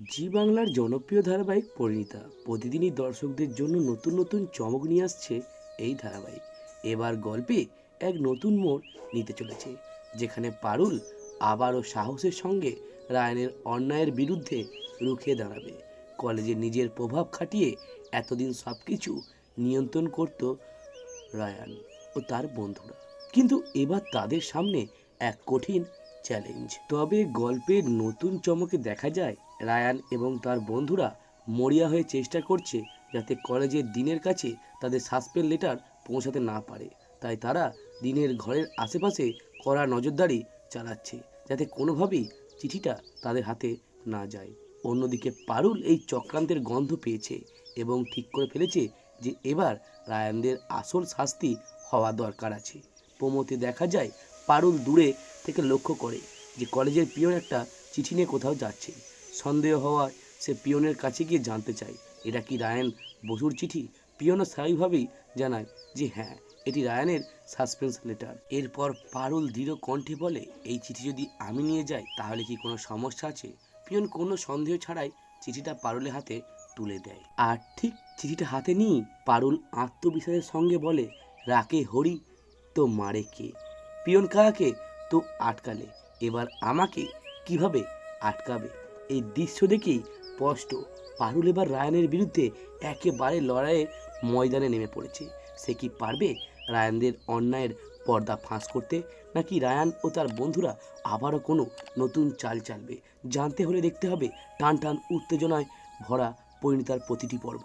জি বাংলার জনপ্রিয় ধারাবাহিক পরিণীতা। প্রতিদিনই দর্শকদের জন্য নতুন নতুন চমক নিয়ে আসছে এই ধারাবাহিক। এবার গল্পে এক নতুন মোড় নিতে চলেছে, যেখানে পারুল আবারও সাহসের সঙ্গে রায়নের অন্যায়ের বিরুদ্ধে রুখে দাঁড়াবে। কলেজে নিজের প্রভাব খাটিয়ে এতদিন সব কিছু নিয়ন্ত্রণ করত রায়ান ও তার বন্ধুরা। কিন্তু এবার তাদের সামনে এক কঠিন চ্যালেঞ্জ তবে গল্পের নতুন চমকে দেখা যায় রায়ান এবং তার বন্ধুরা মরিয়া হয়ে চেষ্টা করছে যাতে কলেজের দিনের কাছে তাদের সাসপেন্ড লেটার পৌঁছাতে না পারে। তাই তারা দিনের ঘরের আশেপাশে কড়া নজরদারি চালাচ্ছে যাতে কোনোভাবেই চিঠিটা তাদের হাতে না যায়। অন্যদিকে পারুল এই চক্রান্তের গন্ধ পেয়েছে এবং ঠিক করে ফেলেছে যে এবার রায়ানদের আসল শাস্তি হওয়া দরকার আছে। প্রমোতে দেখা যায়, পারুল দূরে থেকে লক্ষ্য করে যে কলেজের পিয়ন একটা চিঠি নিয়ে কোথাও যাচ্ছে। সন্দেহ হওয়ায় সে পিয়নের কাছে গিয়ে জানতে চায়, এটা কি রায়ান বসুর চিঠি? পিয়নও স্বাভাবিকভাবেই জানায় যে হ্যাঁ এটি রায়ানের সাসপেন্স লেটার। এরপর পারুল দৃঢ় কণ্ঠে বলে, এই চিঠি যদি আমি নিয়ে যাই, তাহলে কি কোনো সমস্যা আছে? পিয়ন কোনো সন্দেহ ছাড়াই চিঠিটা পারুলের হাতে তুলে দেয়। আর ঠিক চিঠিটা হাতে নিয়ে পারুল আত্মবিশ্বাসের সঙ্গে বলে, রাকে হরি, তো মারে কে? পিয়ন কাকাকে তো আটকালে। এবার আমাকে কীভাবে আটকাবে? এই দৃশ্য দেখেই স্পষ্ট পারুল এবার রায়ানের বিরুদ্ধে একেবারে লড়াইয়ে ময়দানে নেমে পড়েছে। সে কি পারবে রায়ানদের অন্যায়ের পর্দা ফাঁস করতে, নাকি রায়ান ও তার বন্ধুরা আবারও কোনো নতুন চাল চালবে? জানতে হলে দেখতে হবে টান টান উত্তেজনায় ভরা পরিণতার প্রতিটি পর্ব।